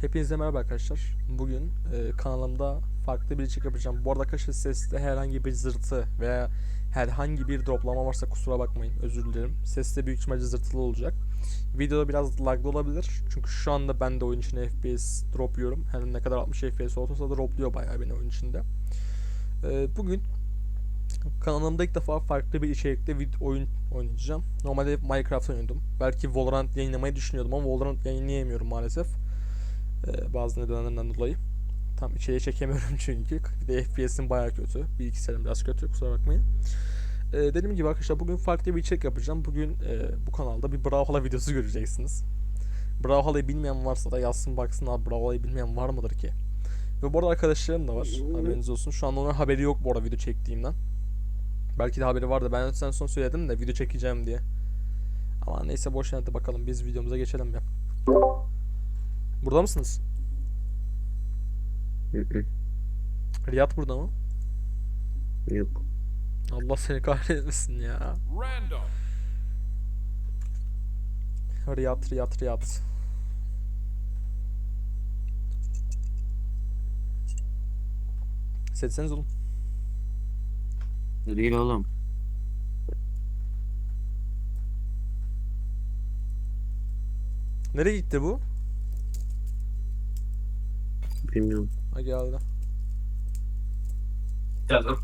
Hepinize merhaba arkadaşlar. Bugün e, kanalımda farklı bir içerik yapacağım. Bu arada arkadaşlar seste herhangi bir zırtı veya herhangi bir droplama varsa kusura bakmayın. Özür dilerim. Seste büyük ihtimalle zırtılı olacak. Videoda biraz laglı olabilir. Çünkü şu anda ben de oyun içinde FPS drop yiyorum. Her ne kadar 60 FPS olsa da dropluyor bayağı beni oyun içinde. E, bugün kanalımda ilk defa farklı bir içerikte vid- oyun oynayacağım. Normalde Minecraft oynuyordum. Belki Valorant yayınlamayı düşünüyordum ama Valorant yayınlayamıyorum maalesef. Ee, bazı nedenlerden dolayı. Tam içeriye çekemiyorum çünkü. Bir de FPS'im bayağı kötü. Bilgisayarım biraz kötü kusura bakmayın. Ee, dediğim gibi arkadaşlar bugün farklı bir içerik yapacağım. Bugün e, bu kanalda bir Brawlhalla videosu göreceksiniz. Brawlhalla'yı bilmeyen varsa da yazsın baksın abi Brawlhalla'yı bilmeyen var mıdır ki? Ve bu arada arkadaşlarım da var. Haberiniz olsun. Şu anda onun haberi yok bu arada video çektiğimden. Belki de haberi vardı. Ben sen son söyledim de video çekeceğim diye. Ama neyse boş hadi bakalım biz videomuza geçelim ya. Burada mısınız? Riyad burada mı? Yok. Allah seni kahretmesin ya. Random. Riyad, Riyad, Riyad. Seçseniz oğlum. Değil oğlum. Nereye gitti bu? Bilmiyorum. Ha geldi. Geldim.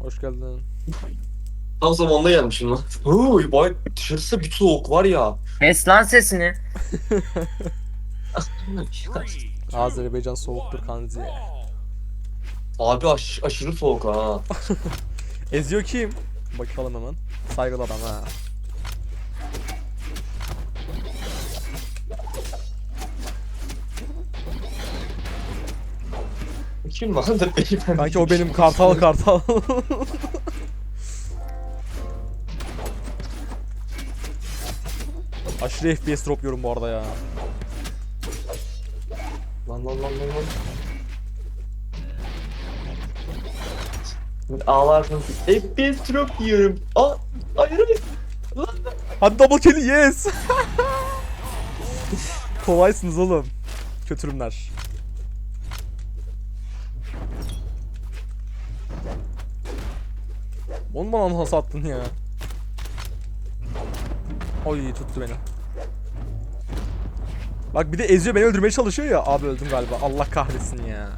Hoş geldin. Tam zamanında gelmişim lan. Uy vay dışarısı bir soğuk var ya. Kes lan sesini. Azerbaycan soğuktur kanzi. Abi aş aşırı soğuk ha. Eziyor kim? Bakalım hemen. Saygılı adam ha. Da beyefendi. Kanki o benim kartal kartal. Aşırı FPS dropluyorum bu arada ya. Lan lan lan lan lan. Ağlarsın. FPS drop yiyorum. Aa hayır lan. Hadi double kill yes. Kolaysınız oğlum. Kötürümler. Onu bana nasıl attın ya? Oy tuttu beni. Bak bir de eziyor beni öldürmeye çalışıyor ya. Abi öldüm galiba. Allah kahretsin ya.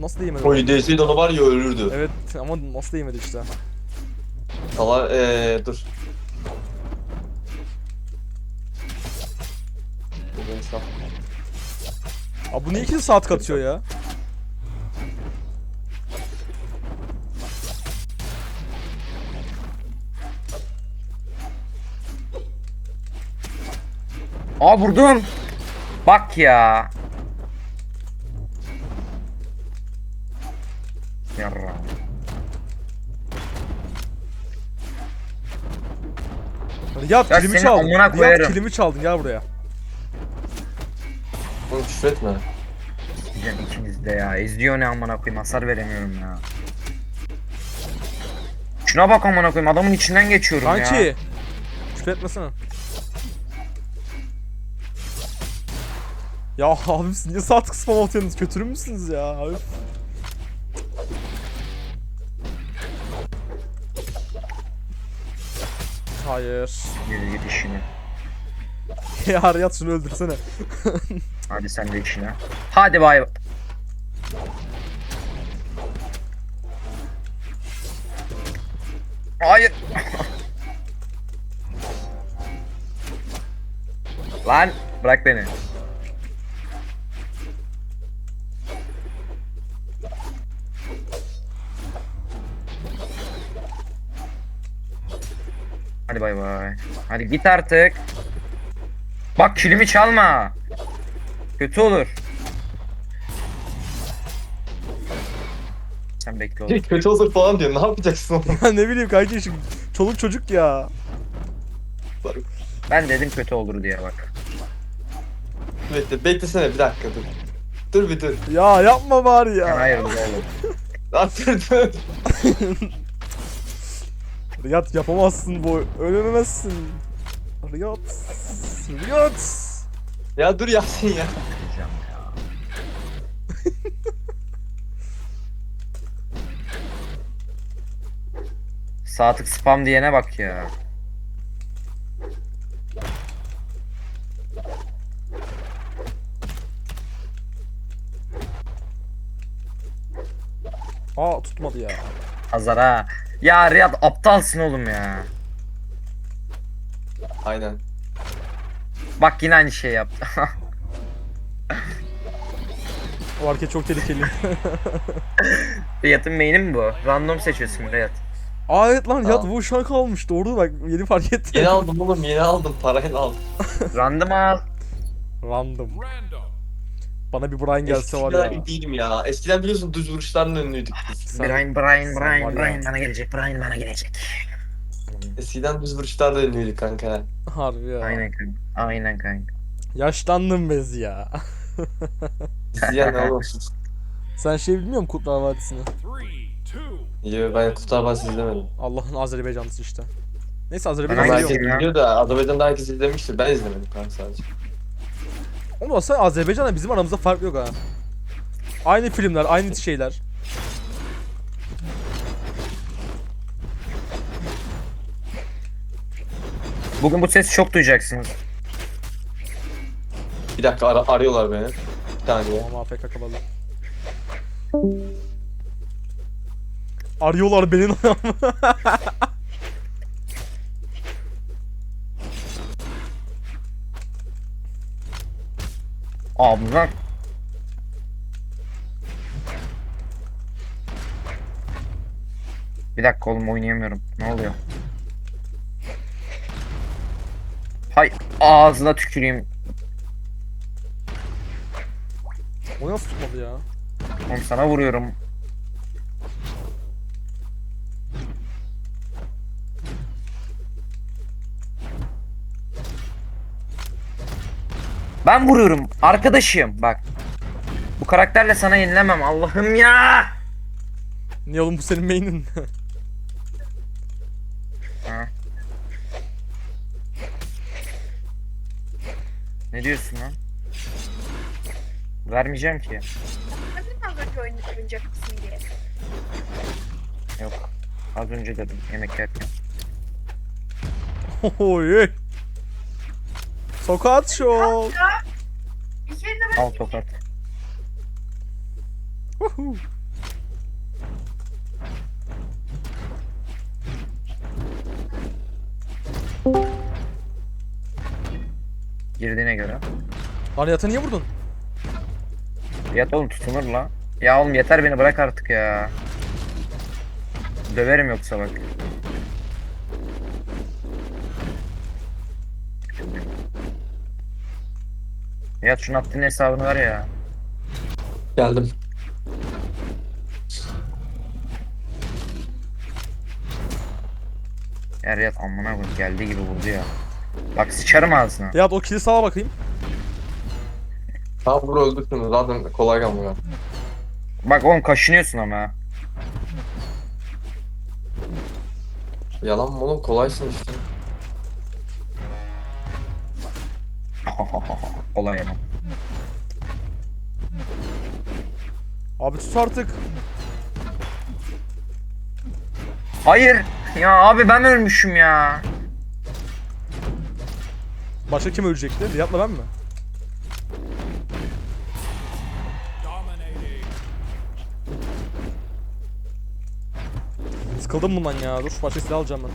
Nasıl değmedi? Oy DS'yi onu var ya ölürdü. Evet ama nasıl değmedi işte. Sala eee dur. Bu beni. Abi bu niye 2 saat katıyor ya? Aa vurdum. Bak ya. Yarra. Ya seni çaldın. koyarım. kilimi çaldın gel buraya. Oğlum küfür etme. Diyeceğim ikimiz de ya. İzliyor ne amına koyayım hasar veremiyorum ya. Şuna bak amına koyayım adamın içinden geçiyorum ya. Kanki. Küfür etmesene. Ya abi siz niye saat kısmama atıyorsunuz? Kötürüm müsünüz ya? Üf. Hayır. Yürü git işine. ya Riyad şunu öldürsene. Hadi sen de işine. Hadi bay. Hayır. Lan bırak beni. Hadi bay bay. Hadi git artık. Bak kilimi çalma. Kötü olur. Sen bekle oğlum. Kötü olur falan diyor. Ne yapacaksın oğlum? Ya ne bileyim kanki şu çoluk çocuk ya. Ben dedim kötü olur diye bak. Bekle, beklesene bir dakika dur. Dur bir dur. Ya yapma bari Sen ya. hayır oğlum. Lan dur dur. Riyad yapamazsın bu. Ölememezsin. Riyad. Riyad. Ya dur Yasin ya. Diyeceğim ya. Saatlik spam diyene bak ya. Aa tutmadı ya. Hazar ha. Ya Riyad aptalsın oğlum ya. Aynen. Bak yine aynı şey yaptı. O hareket çok tehlikeli. Riyad'ın main'i mi bu? Random seçiyorsun Riyad. Aa evet lan Aa. bu şu an kalmış. Doğru bak yeni fark ettim. Yeni aldım oğlum yeni aldım parayla aldım. Random al. Random. Bana bir Brian gelse var Eskiden ya. değilim ya. Eskiden biliyorsun düz vuruşlarla ünlüydük biz. Sen- Brian, Brian, sen Brian, ya. Brian bana gelecek, Brian bana gelecek. Eskiden düz vuruşlarla ünlüydük kanka. Harbi ya. Aynen kanka. Aynen kanka. Yaşlandım bez ya. İzleyen ne oğlum? Sen şey bilmiyor musun Kurtlar Vadisi'ni? Yo ben Kurtlar Vadisi izlemedim. Allah'ın Azerbaycanlısı işte. Neyse Azerbaycan Ama herkes biliyor da Azerbaycan'da herkes izlemiştir. Ben izlemedim kanka sadece. Ama aslında Azerbaycan'la bizim aramızda fark yok ha. Aynı filmler, aynı şeyler. Bugün bu sesi çok duyacaksınız. Bir dakika ara- arıyorlar beni. Bir saniye. Ama AFK kapalı. Arıyorlar beni Abi lan. Bir dakika oğlum oynayamıyorum. Ne oluyor? Hay ağzına tüküreyim. O nasıl tutmadı ya? Oğlum sana vuruyorum. Ben vuruyorum arkadaşım bak. Bu karakterle sana yenilemem Allah'ım ya. Niye oğlum bu senin main'in? Ne diyorsun lan? Vermeyeceğim ki. Hadi az önce oyun oynayacak mısın diye. Yok. Az önce dedim yemek yerken. Oy. Sokak şov. Al tokat. Woohoo. Girdiğine göre. Lan yata niye vurdun? Yat oğlum tutunur la. Ya oğlum yeter beni bırak artık ya. Döverim yoksa bak. Yat şunu attığın hesabını ver ya. Geldim. Ya Riyad amına koyayım geldiği gibi vurdu ya. Bak sıçarım ağzına. Riyad o kili sağa bakayım. Tamam bunu öldürdüm. Zaten kolay gelmiyor. Bak oğlum kaşınıyorsun ama. ha. Yalan mı oğlum? Kolaysın işte. Kolay ama. Abi tut artık. Hayır. Ya abi ben ölmüşüm ya. Başka kim ölecekti? Riyad'la ben mi? Sıkıldım bundan ya. Dur başka silah alacağım ben.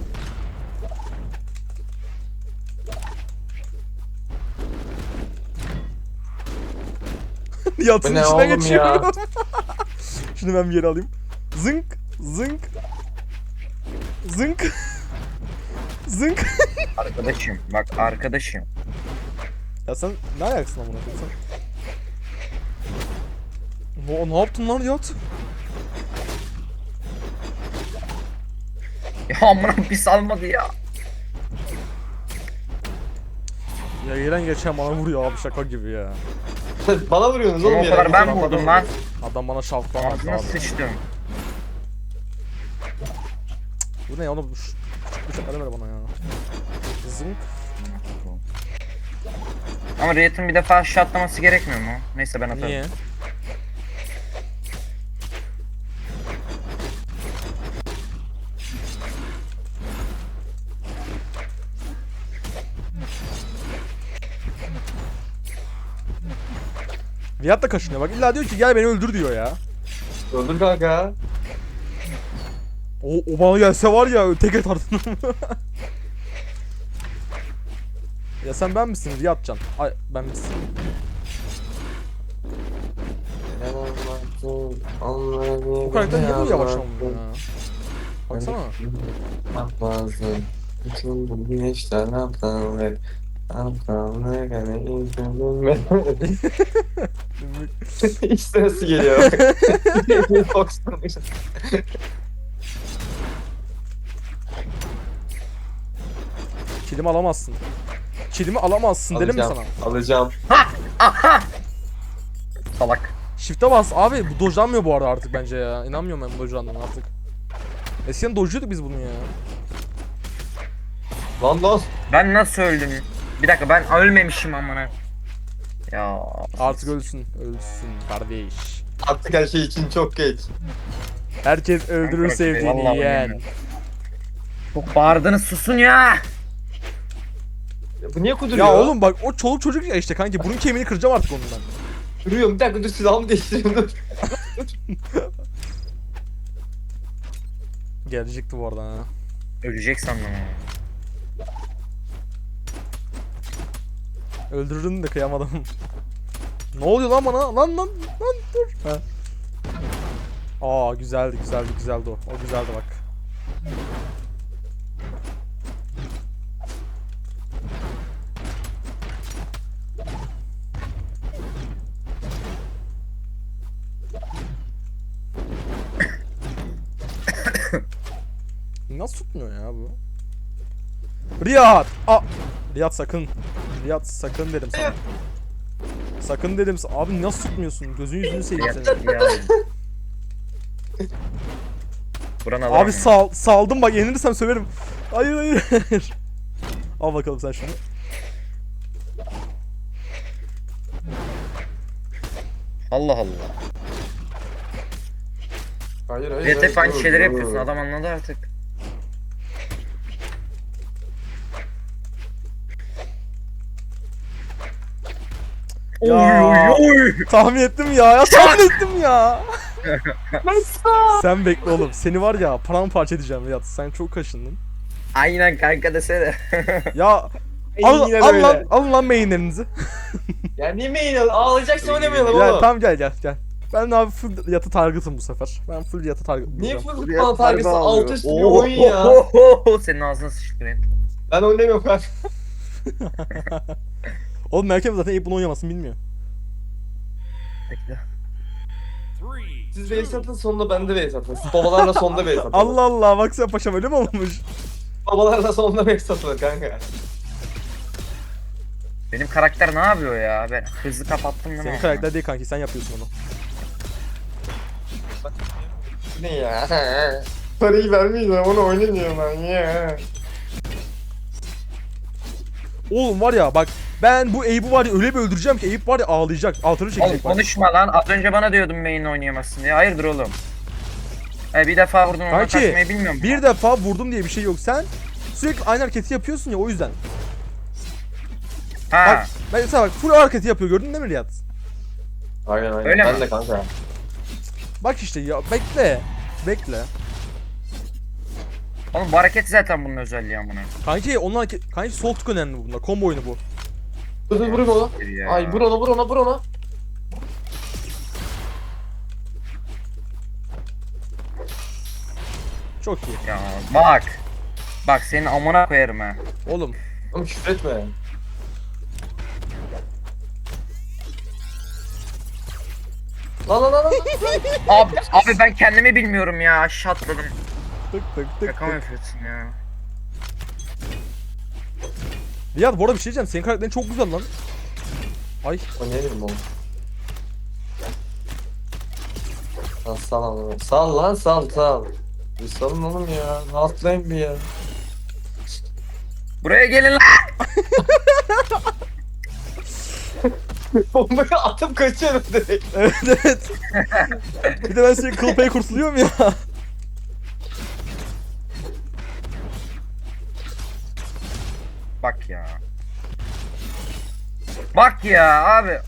Bu ne içine oğlum ya? geçiyorum. Şunu ben bir yere alayım. Zınk, zınk, zınk, zınk. Arkadaşım bak arkadaşım. Ya sen ne ayaksın amına koyayım sen? Ne, ne yaptın lan Riyad? Ya amına pis almadı ya. Ya gelen geçen bana vuruyor abi şaka gibi ya. Bana vuruyorsunuz oğlum O yere. kadar ben Adam vurdum lan. Adam bana şalktan attı Ağzına abi. sıçtım. Bu ne oğlum? Şu bıçakları ver bana ya. Zınk. Ama Riot'un bir defa aşağı atlaması gerekmiyor mu? Neyse ben atarım. Niye? Viyat da kaşınıyor bak illa diyor ki gel beni öldür diyor ya. Öldür kanka. O, o bana gelse var ya tek atardın. ya sen ben misin Riyadcan? Ay ben misin? Bu karakter niye bu yavaş olmuyor ya? Baksana. Yapmazdım. Bütün bu güneşler ne yaptın ve Aptal ne kadar izledim İşte nasıl geliyor? Fox'tan. Kilimi alamazsın. Kilimi alamazsın dedim mi sana? Alacağım. Salak. Shift'e bas abi bu dojlanmıyor bu arada artık bence ya. İnanmıyorum ben bu dojlandığına artık. Eskiden dojluyorduk biz bunu ya. Lan lan. Ben nasıl öldüm? Bir dakika ben ölmemişim amına. Ya Artık ölsün. Ölsün kardeş. Artık her şey için çok geç. Herkes öldürür Vallahi sevdiğini yiyen. bilmiyorum. Çok bağırdınız susun ya. Ya bu niye kuduruyor? Ya oğlum bak o çoluk çocuk ya işte kanki burun kemiğini kıracağım artık ondan. Duruyor bir dakika dur silahımı değiştireyim dur. Gelecekti bu arada ha. Ölecek sandım ama. Öldürürüm de kıyamadım. ne oluyor lan bana? Lan lan lan dur. Ha. Aa güzeldi güzeldi güzeldi o. O güzeldi bak. Riyad! Aa! Riyad sakın. Riyad sakın dedim sana. Sakın dedim. sa- Abi nasıl tutmuyorsun? Gözün yüzünü seveyim senin. Alırım Abi sal, saldım bak yenilirsem söverim. Hayır hayır. hayır. Al bakalım sen şunu. Allah Allah. Hayır hayır. Aynı dur, şeyleri dur. yapıyorsun adam anladı artık. Ya. Oy oy oy. Tahmin ettim ya. Ya tahmin ettim ya. sen bekle oğlum. Seni var ya paramparça edeceğim Riyad. Sen çok kaşındın. Aynen kanka desene. Ya al, al lan, alın lan mainlerinizi. Ya niye mail Ağlayacaksan oynamayalım Gel oğlum. tamam gel gel gel. Ben abi full yatı target'ım bu sefer. Ben full yatı target Niye full futbol targesi alt üst bir oyun ya. Senin ağzına sıçtırayım. Ben oynamıyorum kanka. Oğlum Melkem zaten Ape bunu oynamasın bilmiyor. Bekle. Siz base atın sonunda ben de base atın. Siz babalarla sonunda base atın. Allah Allah bak sen paşam öyle mi olmuş? Babalarla sonunda base atılır kanka. Benim karakter ne yapıyor ya? Ben hızlı kapattım değil mi? Senin karakter değil kanki sen yapıyorsun onu. Ne ya? Parayı vermeyeceğim onu oynamıyorum ben ya. Oğlum var ya bak ben bu Abe'u var ya öyle bir öldüreceğim ki Abe var ya ağlayacak. Altını Oğlum çekecek bak. konuşma lan. Az önce bana diyordun main oynayamazsın diye. Hayırdır oğlum? E, bir defa vurdun ona Kanki, kaçmayı bilmiyor musun? Bir defa vurdum diye bir şey yok. Sen sürekli aynı hareketi yapıyorsun ya o yüzden. Ha. Bak ben mesela bak full hareketi yapıyor gördün değil mi Riyad? Aynen aynen. Öyle ben mi? de kanka. Bak işte ya bekle. Bekle. Oğlum bu hareket zaten bunun özelliği amına. Kanki onun hareket... Kanki sol tık önemli bunda. Combo oyunu bu. Dur dur vurayım ona. Ya. Ay vur ona vur ona vur ona. Çok iyi. Ya bak. Bak senin amına koyarım ha. Oğlum Oğlum küfür etme. Lan lan lan lan. Abi, abi ben kendimi bilmiyorum ya. Aşağı atladım. tık tık tık Şaka mı yapıyorsun ya? Riyad bu arada bir şey diyeceğim. Senin karakterin çok güzel lan. Ay Oynayalım oğlum. Lan sal lan. Sal lan sal sal. Bir salın oğlum ya. Rahatlayın bir ya. Buraya gelin lan. Bombayı atıp kaçıyorum direkt. Evet evet. bir de ben sürekli kıl payı kurtuluyorum ya. Bak ya. Bak ya abi.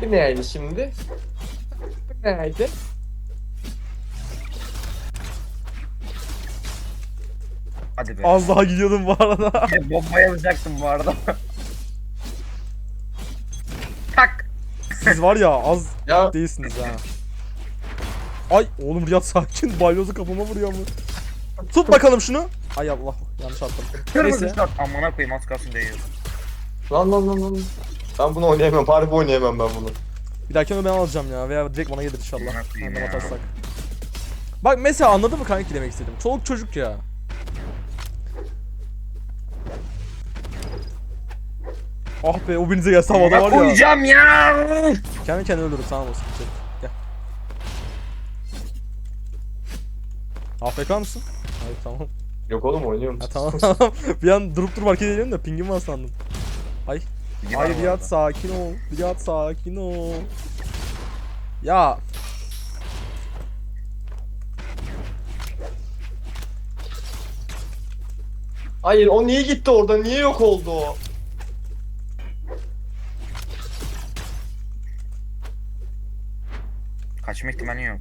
Bu neydi şimdi? Bu neydi? Hadi be. Az daha gidiyordum bu arada. Bir de Bomba yapacaktım bu arada. Tak. Siz var ya az Ya değilsiniz ha. Ay oğlum Riyad sakin balyozu kafama vuruyor mu? Tut bakalım şunu. Ay Allah yanlış attım. Kırmızı Neyse. şort. Amına koyayım az kalsın değiyor. lan lan lan lan. Ben bunu oynayamam. Harbi oynayamam ben bunu. Bir dahaki onu ben alacağım ya veya direkt bana gelir inşallah. Annem ya. atarsak. Bak mesela anladın mı kanki demek istedim. Çoluk çocuk ya. Ah be o birinize gelse havada var ya. koyacağım ya. Kendi kendine öldürür tamam olsun. AFK mısın? Hayır tamam. Yok oğlum oynuyorum. Ha tamam tamam. bir an durup durup hareket ediyorum da pingim var sandım. Ay Riyad sakin ol. Riyad sakin ol. Ya Hayır o niye gitti orada? Niye yok oldu o? Kaçma ihtimali yok.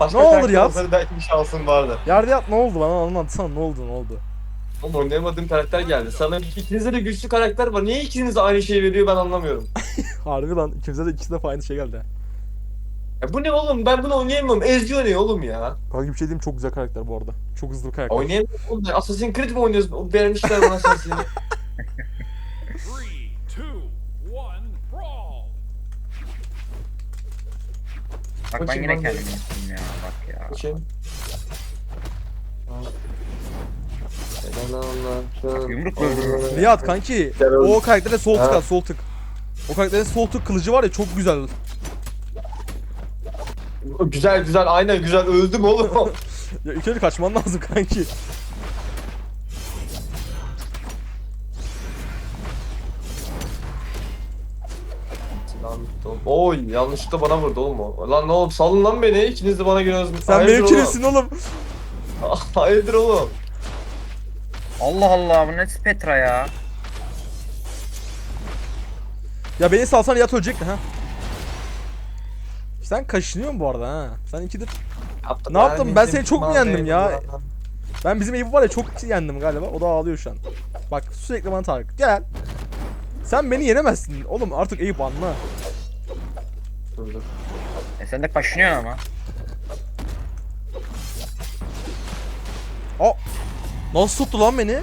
Başka Ne olur karakter ya? olsaydı belki bir şansım vardı. ya Riyad ne oldu bana anlatsana ne oldu ne oldu? Oğlum oynayamadığım karakter geldi. Sana ikinizde de güçlü karakter var. Niye ikiniz de aynı şeyi veriyor ben anlamıyorum. Harbi lan ikimize de ikisi defa aynı şey geldi. Ya bu ne oğlum? Ben bunu oynayamıyorum. Ezio ne oğlum ya? Kanka bir şey diyeyim çok güzel karakter bu arada. Çok hızlı bir karakter. Oynayamıyorum oğlum. Assassin's Creed mi oynuyoruz? O Vermişler bana sesini. Three, two, one, brawl! Bak ben yine ya Bak yumruk öldürüyor. Riyad kanki o karaktere sol tık at sol tık. O karakterin sol tık kılıcı var ya çok güzel. Güzel güzel aynen güzel öldüm oğlum. Ya ilk önce kaçman lazım kanki. Oy yanlışlıkla bana vurdu oğlum o. Lan ne oğlum salın lan beni ikiniz de bana giriyorsunuz. Sen benim kilimsin oğlum. Hayırdır oğlum. Allah Allah bu ne Petra ya. Ya beni salsan Riyad ölecekti ha. Sen kaşınıyorsun bu arada ha. Sen ikidir. Ne yaptım? Ben seni çok mu yendim ya? Ben bizim Eyüp var ya çok yendim galiba. O da ağlıyor şu an. Bak sürekli bana Tarık. Gel. Sen beni yenemezsin. Oğlum artık Eyüp anla. Dur dur. E sen de kaşınıyorsun ama. Nasıl tuttu lan beni?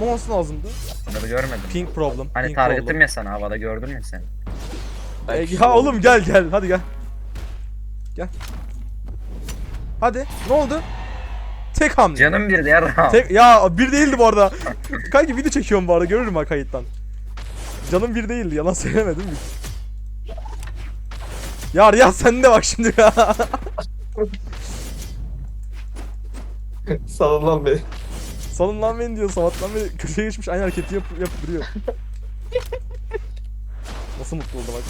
Olması lazımdı. Bunları görmedim. Pink problem. Hani pink target'ım problem. ya sana havada gördün mü sen? E, ya oğlum gel gel hadi gel. Gel. Hadi ne oldu? Tek hamle. Canım bir de ya. Tek, ya bir değildi bu arada. Kanki video çekiyorum bu arada görürüm ha kayıttan. Canım bir değildi yalan söylemedim mi? Ya Riyad sen de bak şimdi ya. Salın lan beni. Salın lan beni diyor sabahtan beri köşeye geçmiş aynı hareketi yap, yapıp duruyor. Nasıl mutlu oldu bak.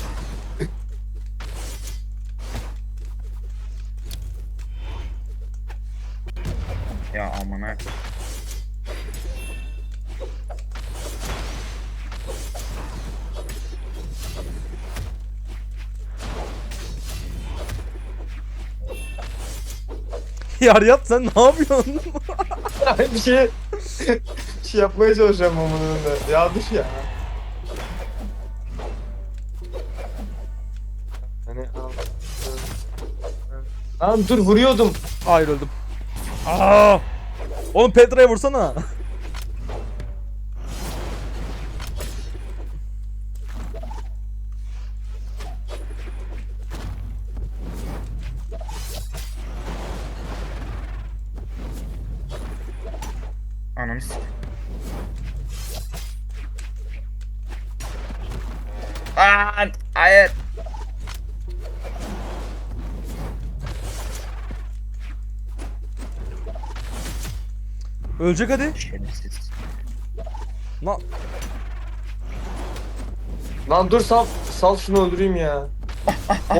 Ya amına. Ya Riyad sen ne yapıyorsun? bir şey bir şey yapmaya çalışıyorum onun önünde. Ya düş ya. Hani al. Lan dur vuruyordum. Hayır öldüm. Aa! Oğlum Petra'ya vursana. Ölecek hadi. Şerefsiz. Lan Lan dur sal, sal şunu öldüreyim ya.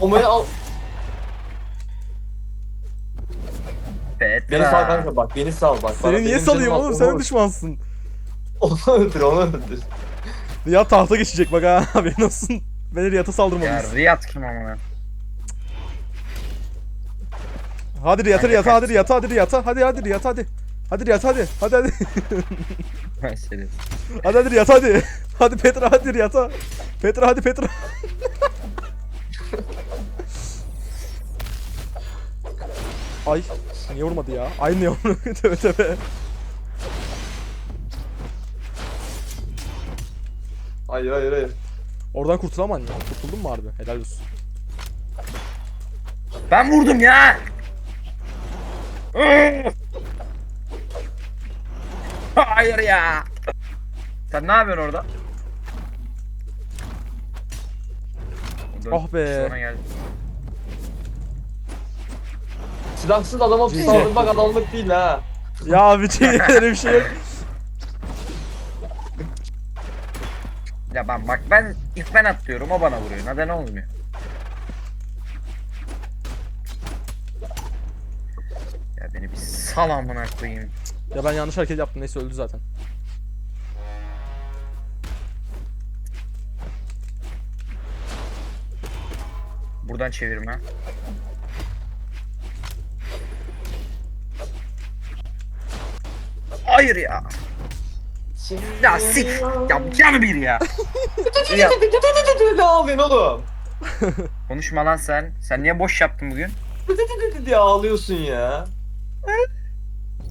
Bombayı al. Petra. Beni sal kanka bak beni sal bak. Bana seni niye benim salayım canım oğlum? Sen onu- düşmansın. Onu öldür onu öldür. Ya tahta geçecek bak ha. Haberin olsun. Beni Riyad'a Ya saldırmalıyız. Riyad kim amına? Hadi Riyad'a Riyad'a hadi. Riyad'a hadi Riyad'a hadi hadi Riyad'a hadi. Hadi Riyad hadi. Hadi hadi. Şerefsiz. hadi hadi Riyad hadi. Hadi Petra hadi Riyad'a. Petra hadi Petra. Ay niye vurmadı ya? Ay niye vurmadı? tövbe tövbe. Hayır hayır hayır. Oradan kurtulaman ya. Kurtuldun mu harbi? Helal olsun. Ben vurdum ya. Hayır ya. Sen ne yapıyorsun orada? Dön, Ah be. Sonra gel. Silahsız adama Cici. saldırmak adamlık değil ha. Ya bir şey öyle bir şey yok. Ya ben bak ben ilk ben atlıyorum o bana vuruyor. Neden olmuyor? Ya beni bir sal amına koyayım. Ya ben yanlış hareket yaptım neyse öldü zaten. Buradan çevirme. Hayır ya. Ya sik. Ya canı bir ya. ya. ne ağlıyorsun oğlum? Konuşma lan sen. Sen niye boş yaptın bugün? diye ağlıyorsun ya.